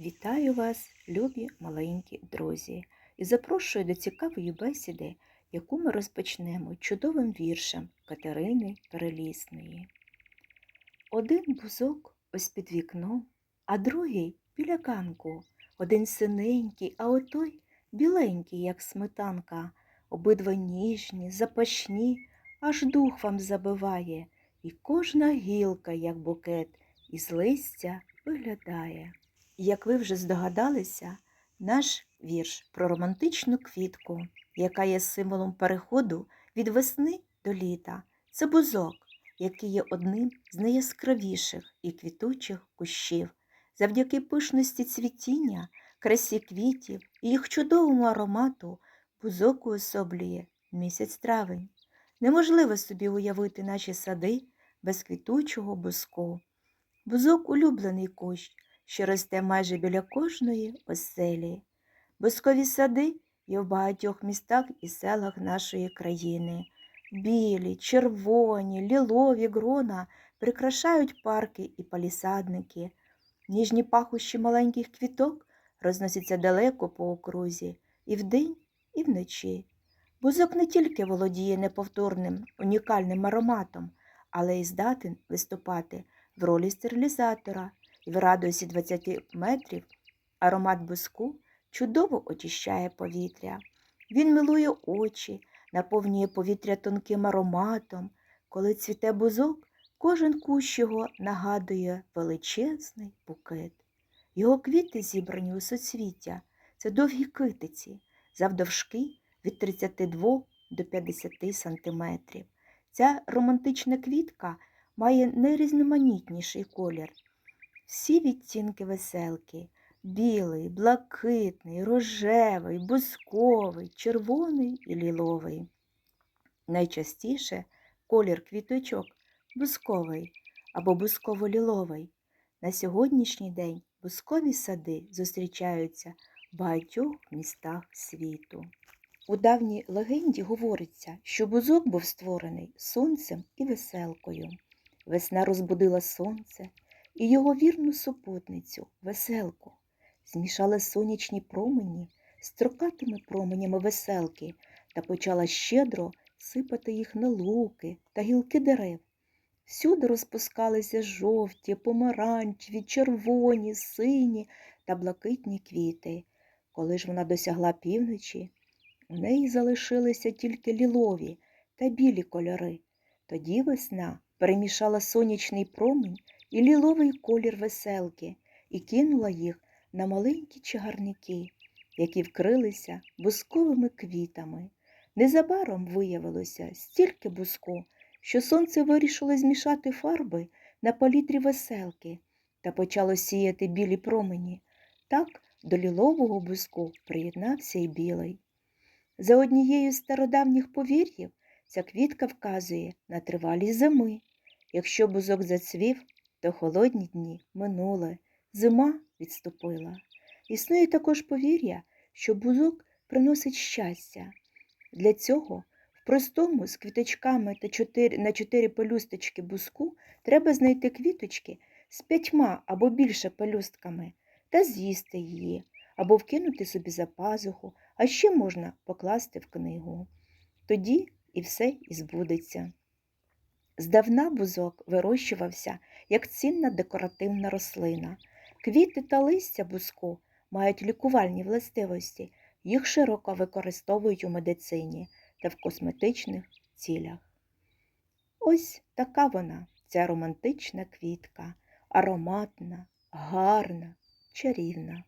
Вітаю вас, любі маленькі друзі, і запрошую до цікавої бесіди, яку ми розпочнемо чудовим віршем Катерини Перелісної. Один бузок ось під вікном, а другий біля ганку, один синенький, а отой біленький, як сметанка, обидва ніжні, запашні, аж дух вам забиває, і кожна гілка, як букет, із листя виглядає. Як ви вже здогадалися, наш вірш про романтичну квітку, яка є символом переходу від весни до літа, це бузок, який є одним з найяскравіших і квітучих кущів. Завдяки пишності цвітіння, красі квітів і їх чудовому аромату бузок уособлює місяць травень. Неможливо собі уявити наші сади без квітучого бузку. Бузок улюблений кущ що росте майже біля кожної оселі. Бузкові сади є в багатьох містах і селах нашої країни. Білі, червоні, лілові грона прикрашають парки і палісадники. Ніжні пахощі маленьких квіток розносяться далеко по окрузі, і вдень, і вночі. Бузок не тільки володіє неповторним, унікальним ароматом, але й здатен виступати в ролі стерилізатора і в радіусі 20 метрів аромат буску чудово очищає повітря. Він милує очі, наповнює повітря тонким ароматом. Коли цвіте бузок, кожен кущ його нагадує величезний букет. Його квіти зібрані у соцвіття, це довгі китиці, завдовжки від 32 до 50 сантиметрів. Ця романтична квітка має найрізноманітніший колір. Всі відтінки веселки білий, блакитний, рожевий, бузковий, червоний і ліловий. Найчастіше колір квіточок бузковий або бузково-ліловий. На сьогоднішній день бузкові сади зустрічаються в багатьох містах світу. У давній легенді говориться, що бузок був створений сонцем і веселкою. Весна розбудила сонце і його вірну супутницю, веселку, змішали сонячні промені з трокатими променями веселки та почала щедро сипати їх на луки та гілки дерев. Всюди розпускалися жовті, помаранчеві, червоні, сині та блакитні квіти. Коли ж вона досягла півночі, у неї залишилися тільки лілові та білі кольори. Тоді весна перемішала сонячний промінь і ліловий колір веселки і кинула їх на маленькі чагарники, які вкрилися бусковими квітами. Незабаром виявилося стільки буску, що сонце вирішило змішати фарби на палітрі веселки та почало сіяти білі промені. Так до лілового буску приєднався й білий. За однією з стародавніх повір'їв ця квітка вказує на тривалість зими. Якщо бузок зацвів, то холодні дні минули, зима відступила. Існує також повір'я, що бузок приносить щастя. Для цього в простому з квіточками та чотири, на чотири пелюсточки бузку треба знайти квіточки з п'ятьма або більше пелюстками та з'їсти її, або вкинути собі за пазуху, а ще можна покласти в книгу. Тоді і все і збудеться. Здавна бузок вирощувався як цінна декоративна рослина. Квіти та листя бузку мають лікувальні властивості, їх широко використовують у медицині та в косметичних цілях. Ось така вона, ця романтична квітка, ароматна, гарна, чарівна.